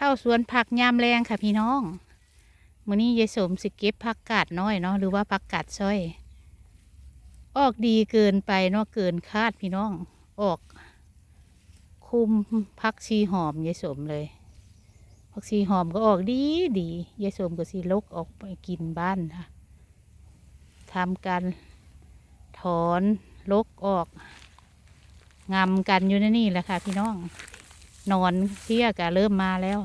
เข้าสวนผักยามแรงค่ะพี่น้องมื้อนี้ยายสมสิเก็บผักกาดน้อยเนาะหรือว่าผักกาดซอย ออกดีเกินไปเนาะเกินคาดพี่น้อง ออก คุมผักชีหอมยายสมเลยผักชีหอมก็ออกดีดียายสมก็สิลกออกไปกินบ้านค่ะทำการถอนลกออกงำกันอยู่ในนี่แหละค่ะพี่น้อง นอนเที่ยก็เริ่มมาแล้ว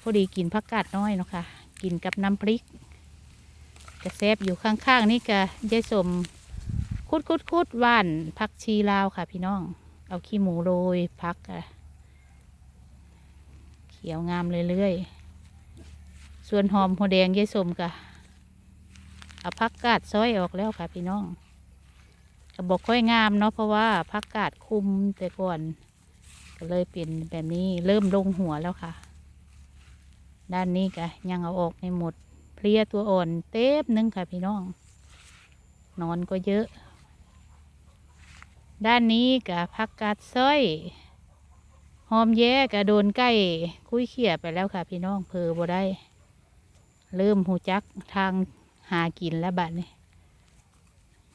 พอดีกินผักกาดน้อยเนาะค่ะ กินกับน้ำพริกกระแซบอยู่ข้างๆนี่กะยายสมคุดคุดคุดหว่านผักชีลาวค่ะ พี่น้อง เอาขี้หมูโรยพักอะเขียวงามเรื่อยๆส่วนหอมหัวแดงยายสมกะเอาพักกาดซอยออกแล้วค่ะ พี่น้องก็บอกค่อยงามเนาะเพราะว่าพักกาดคุมแต่ก่อน ก็เลยเป็นแบบนี้เริ่มลงหัวแล้วค่ะ ด้านนี้ก็ยังเอาออกไม่หมด เพลียตัวอ่อนเต็มหนึงค่ะพี่น้อง นอนก็เยอะ ด้านนี้กับผักกาดส้อยหอมแย่กับโดนใกล้คุยเขี่ยไปแล้วค่ะ พี่น้องเพอบ่ได้ เริ่มหูจักทางหากินแล้วบัดนี้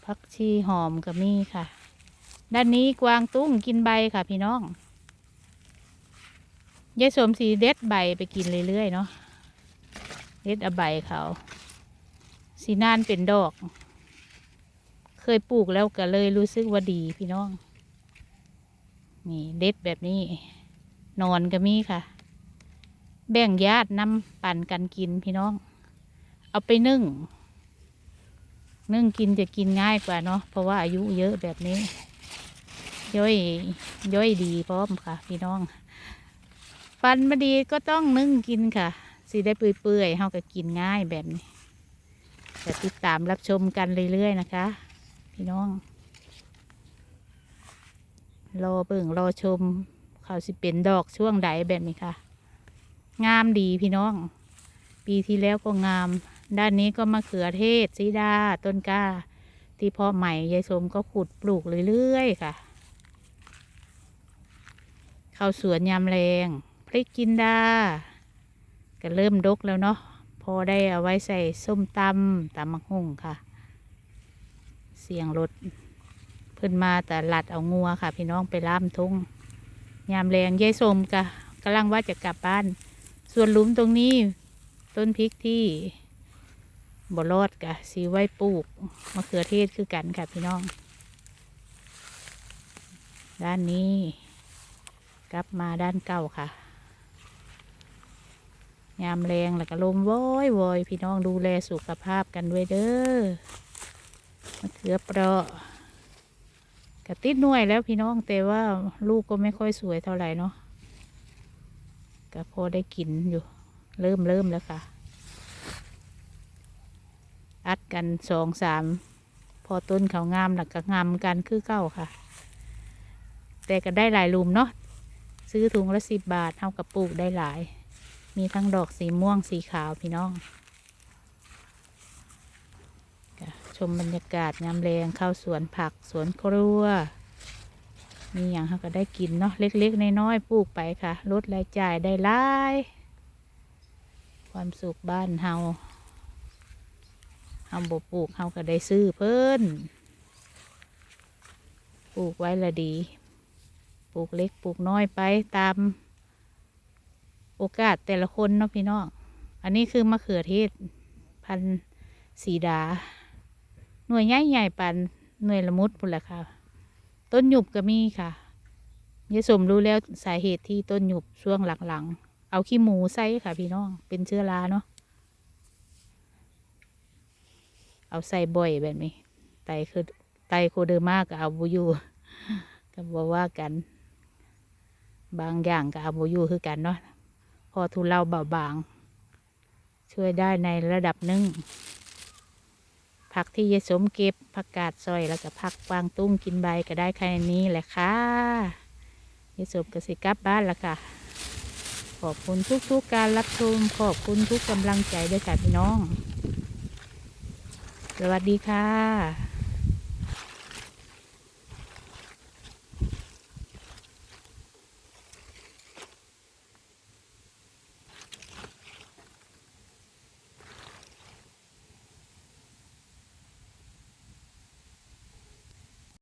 ผักชีหอมก็มีค่ะ ด้านนี้กวางตุ้งกินใบค่ะพี่น้อง ยายสมสีเด็ดใบไปกินเรื่อยๆเนาะเด็ดเอาใบเขาสีน่านเป็นดอก เคยปลูกแล้วก็เลยรู้สึกว่าดีพี่น้อง นี่เด็ดแบบนี้ นอนก็มีค่ะ แบ่งญาตินำปั่นกันกินพี่น้อง เอาไปนึ่ง นึ่งกินจะกินง่ายกว่าเนาะเพราะว่าอายุเยอะแบบนี้ ย่อยย่อยดีพร้อมค่ะ พี่น้อง ฟันมาดีก็ต้องนึ่งกินค่ะสิได้เปื่อยๆเฮาก็กินง่ายแบบนี้แต่ติดตามรับชมกันเรื่อยๆนะคะ พี่น้อง รอเบิ่งรอชมเขาสิเป็นดอกช่วงใดแบบนี้ค่ะ งามดีพี่น้อง ปีที่แล้วก็งาม ด้านนี้ก็มะเขือเทศซีดาต้นกล้า ที่เพาะใหม่ยายสมก็ขุดปลูกเรื่อยๆค่ะ เข้าสวนยามแรง ริกจินดา ก็เริ่มดกแล้วเนาะพอได้เอาไว้ใส่ส้มตำตำมักหุ่งค่ะ เสียงรถเพิ่นมาแต่หลัดเอางัวค่ะ พี่น้องไปล่ามทุ่งยามแรงยายสมกะกำลังว่าจะกลับบ้าน ส่วนหลุมตรงนี้ ต้นพริกที่บรอดกะสีไว้ปลูกมะเขือเทศคือกันค่ะพี่น้อง ด้านนี้ กลับมาด้านเก่าค่ะ ยามแรงแล้วก็ลมโว้อยโวยพี่น้องดูแลสุขภาพกันด้วยเด้อมะเขือเปราะกระติดหน่วยแล้วพี่น้องแต่ว่าลูกก็ไม่ค่อยสวยเท่าไหร่เนาะก็พอได้กินอยู่ เริ่มเริ่มแล้วค่ะ อัดกันสองสามพอต้นเขางามแล้วก็งามกันคือเก้าค่ะ แต่ก็ได้หลายลุมเนาะซื้อถุงละสิบบาทเท่ากับปลูกได้หลาย มีทั้งดอกสีม่วงสีขาวพี่น้องชมบรรยากาศยามแรงเข้าสวนผักสวนครัว มีอย่างเขาก็ได้กินเนาะเล็กๆน้อยๆปลูกไปค่ะ ลดรายจ่ายได้หลาย ความสุขบ้านเฮาเฮาบ่ปลูกเฮาก็ได้ซื้อเพิ่นปลูกไว้ละดี ปลูกเล็กปลูกน้อยไปตาม โอกาสแต่ละคนเนาะพี่น้อง อันนี้คือมะเขือเทศพันสีดา หน่วยใหญ่ใหญ่ปันหน่วยละมุดพุ่นแหละค่ะ ต้นหยุบก็มีค่ะยายสมรู้แล้วสาเหตุที่ต้นหยุบช่วงหลังๆ เอาขี้หมูใส่ค่ะพี่น้อง เป็นเชื้อราเนาะ เอาใส่บ่อยแบบนี้ ไตคือไตโคเดอร์มาก็เอาบุยูก็บอกว่ากัน บางอย่างก็เอาบุยูคือกันเนาะ อทุเลาเบาบาง ช่วยได้ในระดับหนึ่งผักที่ยายสมเก็บผักกาดซอยแล้วก็ผักกวางตุ้งกินใบก็ได้แค่นี้แหละค่ะยายสมก็สิกลับบ้านละค่ะ ขอบคุณทุกๆการรับชมขอบคุณทุกกำลังใจด้วยค่ะพี่น้อง สวัสดีค่ะ